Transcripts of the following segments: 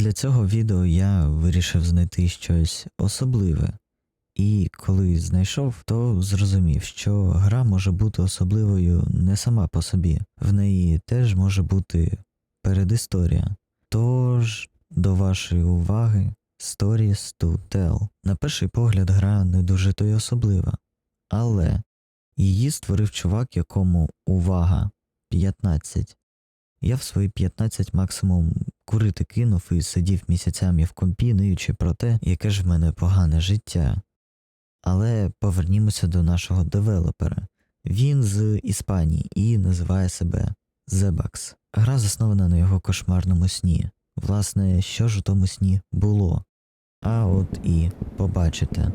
Для цього відео я вирішив знайти щось особливе. І коли знайшов, то зрозумів, що гра може бути особливою не сама по собі, в неї теж може бути передісторія. Тож, до вашої уваги, Stories to Tell. На перший погляд, гра не дуже то й особлива, але її створив чувак, якому увага 15. Я в свої 15 максимум курити кинув і сидів місяцями в компі, ниючи про те, яке ж в мене погане життя. Але повернімося до нашого девелопера. Він з Іспанії і називає себе Zebax. Гра заснована на його кошмарному сні. Власне, що ж у тому сні було? А от і побачите.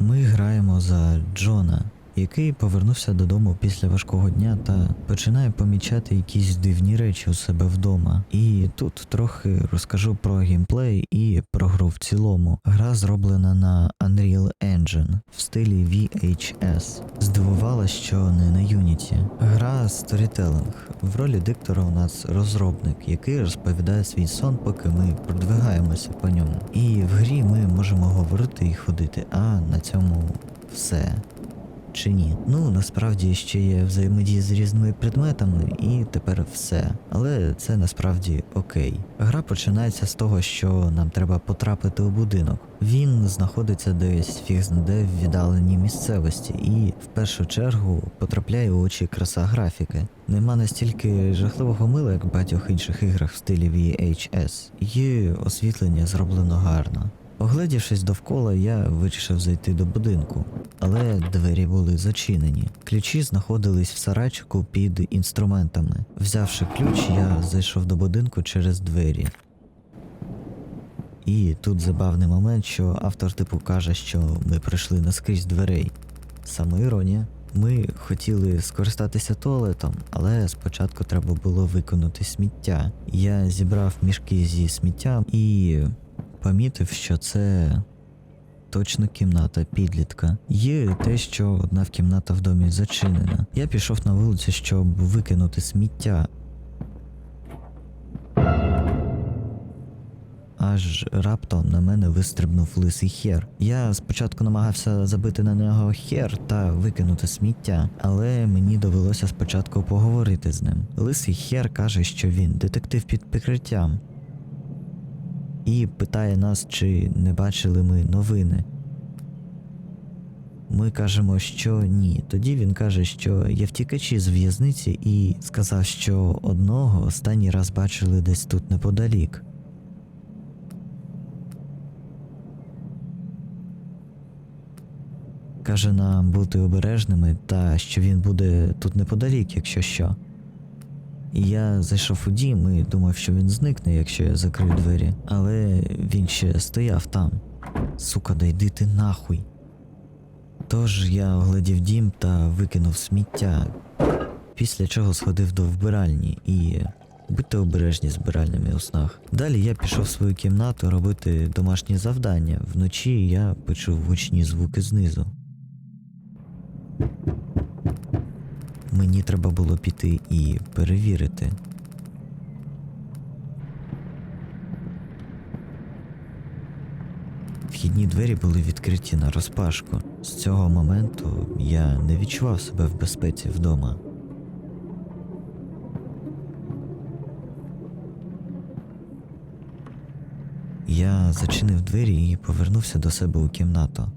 Ми граємо за Джона, який повернувся додому після важкого дня та починає помічати якісь дивні речі у себе вдома. І тут трохи розкажу про геймплей і про гру в цілому. Гра зроблена на Unreal Engine в стилі VHS. Здивувала, що не на Unity. Гра сторітелинг. В ролі диктора у нас розробник, який розповідає свій сон, поки ми продвигаємося по ньому. І в грі ми можемо говорити і ходити, а на цьому все чи ні. Ну насправді ще є взаємодії з різними предметами, і тепер все. Але це насправді окей. Гра починається з того, що нам треба потрапити у будинок. Він знаходиться десь фіг де в віддаленій місцевості, і в першу чергу потрапляє у очі краса графіки. Нема настільки жахливого мила, як в багатьох інших іграх в стилі VHS, і освітлення зроблено гарно. Оглядівшись довкола, я вирішив зайти до будинку, але двері були зачинені. Ключі знаходились в сарайчику під інструментами. Взявши ключ, я зайшов до будинку через двері. І тут забавний момент, що автор типу каже, що ми прийшли наскрізь дверей. Самоіронія. Ми хотіли скористатися туалетом, але спочатку треба було виконати сміття. Я зібрав мішки зі сміттям і помітив, що це точно кімната підлітка. Є те, що одна кімната в домі зачинена. Я пішов на вулицю, щоб викинути сміття. Аж раптом на мене вистрибнув лисий хер. Я спочатку намагався забити на нього хер та викинути сміття, але мені довелося спочатку поговорити з ним. Лисий хер каже, що він детектив під прикриттям, і питає нас, чи не бачили ми новини. Ми кажемо, що ні. Тоді він каже, що є втікачі з в'язниці, і сказав, що одного останній раз бачили десь тут неподалік. Каже нам бути обережними та що він буде тут неподалік, якщо що. Я зайшов у дім і думав, що він зникне, якщо я закрию двері, але він ще стояв там. Сука, да йди ти нахуй. Тож я оглядів дім та викинув сміття, після чого сходив до вбиральні і будьте обережні з у снах. Далі я пішов в свою кімнату робити домашні завдання. Вночі я почув гучні звуки знизу. Мені треба було піти і перевірити. Вхідні двері були відкриті на розпашку. З цього моменту я не відчував себе в безпеці вдома. Я зачинив двері і повернувся до себе у кімнату.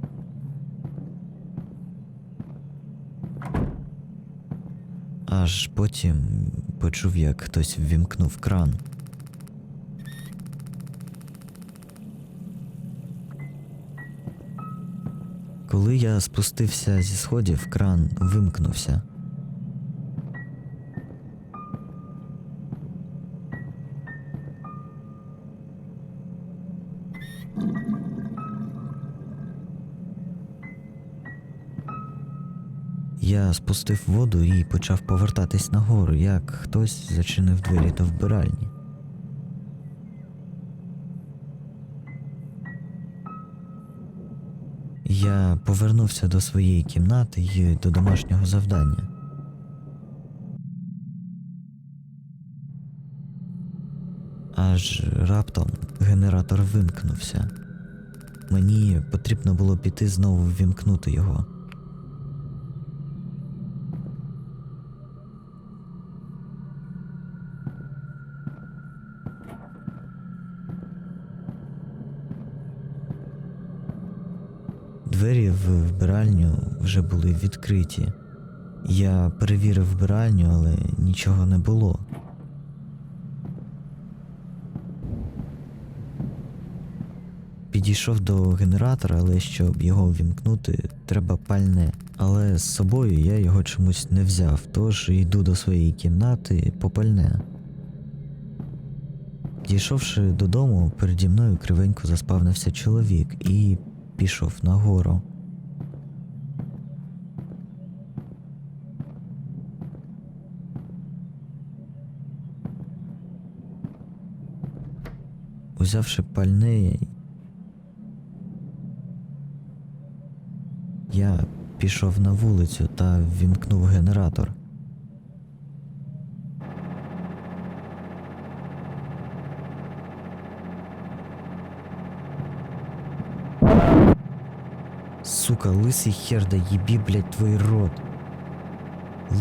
Аж потім почув, як хтось ввімкнув кран. Коли я спустився зі сходів, кран вимкнувся. Я спустив воду і почав повертатись нагору, як хтось зачинив двері до вбиральні. Я повернувся до своєї кімнати і до домашнього завдання. Аж раптом генератор вимкнувся. Мені потрібно було піти знову ввімкнути його. Двері в вбиральню вже були відкриті. Я перевірив вбиральню, але нічого не було. Підійшов до генератора, але щоб його вімкнути, треба пальне. Але з собою я його чомусь не взяв, тож йду до своєї кімнати по пальне. Дійшовши додому, переді мною кривенько заспавнився чоловік і пішов нагору. Узявши пальне, я пішов на вулицю та ввімкнув генератор. Сука, лисий хер да їбі, блять, твій рот.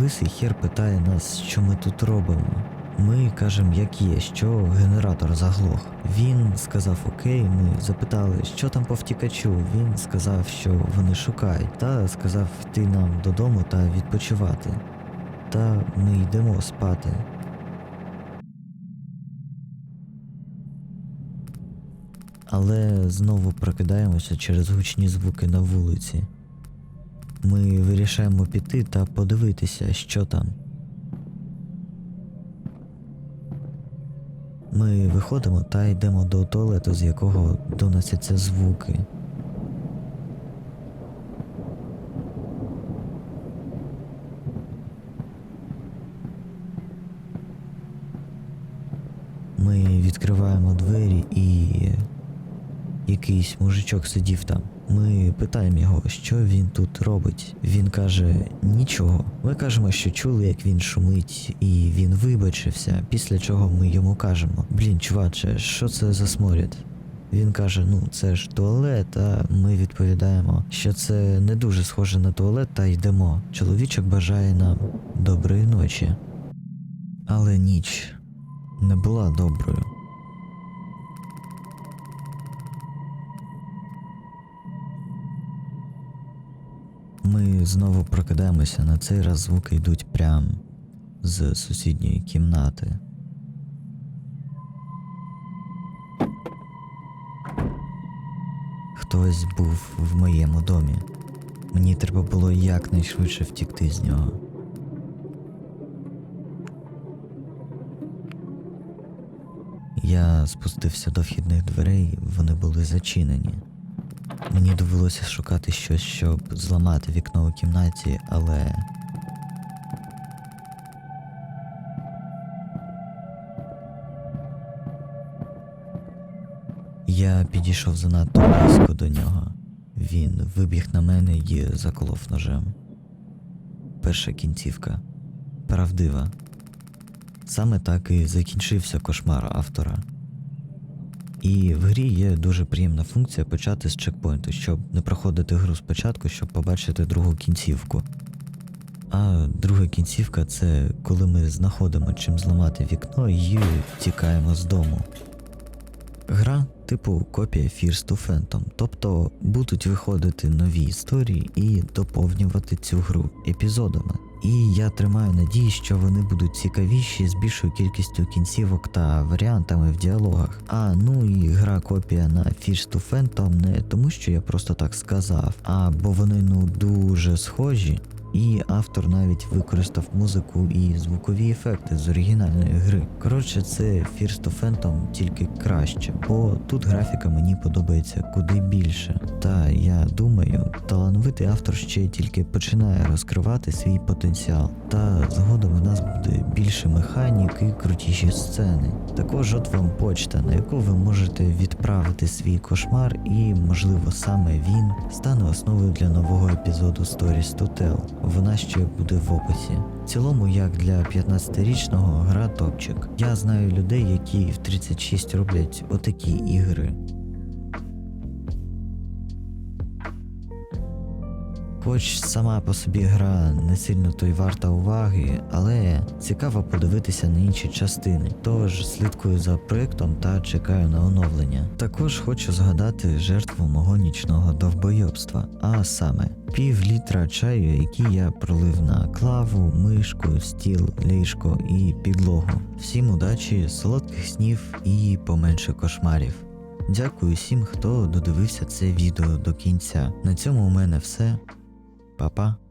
Лисий хер питає нас, що ми тут робимо. Ми кажемо, як є, що генератор заглох. Він сказав окей, ми запитали, що там по втікачу. Він сказав, що вони шукають, та сказав йти нам додому та відпочивати. Та ми йдемо спати. Але знову прокидаємося через гучні звуки на вулиці. Ми вирішаємо піти та подивитися, що там. Ми виходимо та йдемо до туалету, з якого доносяться звуки. Якийсь мужичок сидів там. Ми питаємо його, що він тут робить. Він каже нічого. Ми кажемо, що чули, як він шумить, і він вибачився. Після чого ми йому кажемо: Блін, чуваче, що це за сморід? Він каже: ну це ж туалет, а ми відповідаємо, що це не дуже схоже на туалет, та йдемо. Чоловічок бажає нам доброї ночі. Але ніч не була доброю. Ми знову прокидаємося, на цей раз звуки йдуть прям з сусідньої кімнати. Хтось був в моєму домі. Мені треба було якнайшвидше втікти з нього. Я спустився до вхідних дверей, вони були зачинені. Мені довелося шукати щось, щоб зламати вікно у кімнаті, але. Я підійшов занадто близько до нього. Він вибіг на мене і заколов ножем. Перша кінцівка. Правдива. Саме так і закінчився кошмар автора. І в грі є дуже приємна функція почати з чекпоінту, щоб не проходити гру спочатку, щоб побачити другу кінцівку. А друга кінцівка це коли ми знаходимо чим зламати вікно і тікаємо з дому. Гра типу копія Fears to Phantom, тобто будуть виходити нові історії і доповнювати цю гру епізодами. І я тримаю надії, що вони будуть цікавіші з більшою кількістю кінцівок та варіантами в діалогах. А ну і гра копія на Fears to Phantom не тому, що я просто так сказав, а бо вони ну дуже схожі. І автор навіть використав музику і звукові ефекти з оригінальної гри. Коротше, це Fears to Phantom тільки краще, бо тут графіка мені подобається куди більше. Та я думаю, талановитий автор ще тільки починає розкривати свій потенціал. Та згодом у нас буде більше механік і крутіші сцени. Також от вам почта, на яку ви можете відправити свій кошмар, і можливо саме він стане основою для нового епізоду Stories to Tell. Вона ще буде в описі. В цілому, як для 15-річного гра топчик. Я знаю людей, які в 36 роблять отакі ігри. Хоч сама по собі гра не сильно то й варта уваги, але цікаво подивитися на інші частини. Тож слідкую за проектом та чекаю на оновлення. Також хочу згадати жертву мого нічного довбойобства, а саме пів літра чаю, який я пролив на клаву, мишку, стіл, ліжко і підлогу. Всім удачі, солодких снів і поменше кошмарів. Дякую всім, хто додивився це відео до кінця. На цьому у мене все. Papa. Pa.